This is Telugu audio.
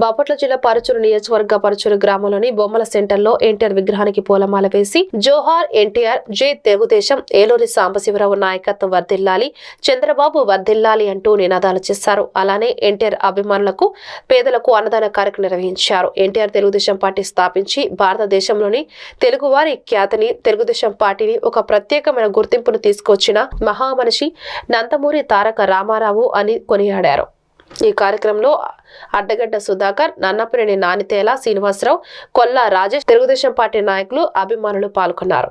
బాపట్ల జిల్లా పరుచూరు నియోజకవర్గ పరుచూరు గ్రామంలోని బొమ్మల సెంటర్లో ఎన్టీఆర్ విగ్రహానికి పూలమాల వేసి జోహార్ ఎన్టీఆర్ జై తెలుగుదేశం ఏలూరి సాంబశివరావు నాయకత్వం వర్ధిల్లాలి చంద్రబాబు వర్ధిల్లాలి అంటూ నినాదాలు చేశారు. అలానే ఎన్టీఆర్ అభిమానులకు పేదలకు అన్నదాన కార్యక్రమం నిర్వహించారు. ఎన్టీఆర్ తెలుగుదేశం పార్టీ స్థాపించి భారతదేశంలోని తెలుగువారి ఖ్యాతిని తెలుగుదేశం పార్టీని ఒక ప్రత్యేకమైన గుర్తింపును తీసుకొచ్చిన మహామనిషి నందమూరి తారక రామారావు అని కొనియాడారు. ఈ కార్యక్రమంలో అడ్డగడ్డ సుధాకర్ నన్నపిరిని నానితేల శ్రీనివాసరావు కొల్లా రాజేష్ తెలుగుదేశం పార్టీ నాయకులు అభిమానులు పాల్గొన్నారు.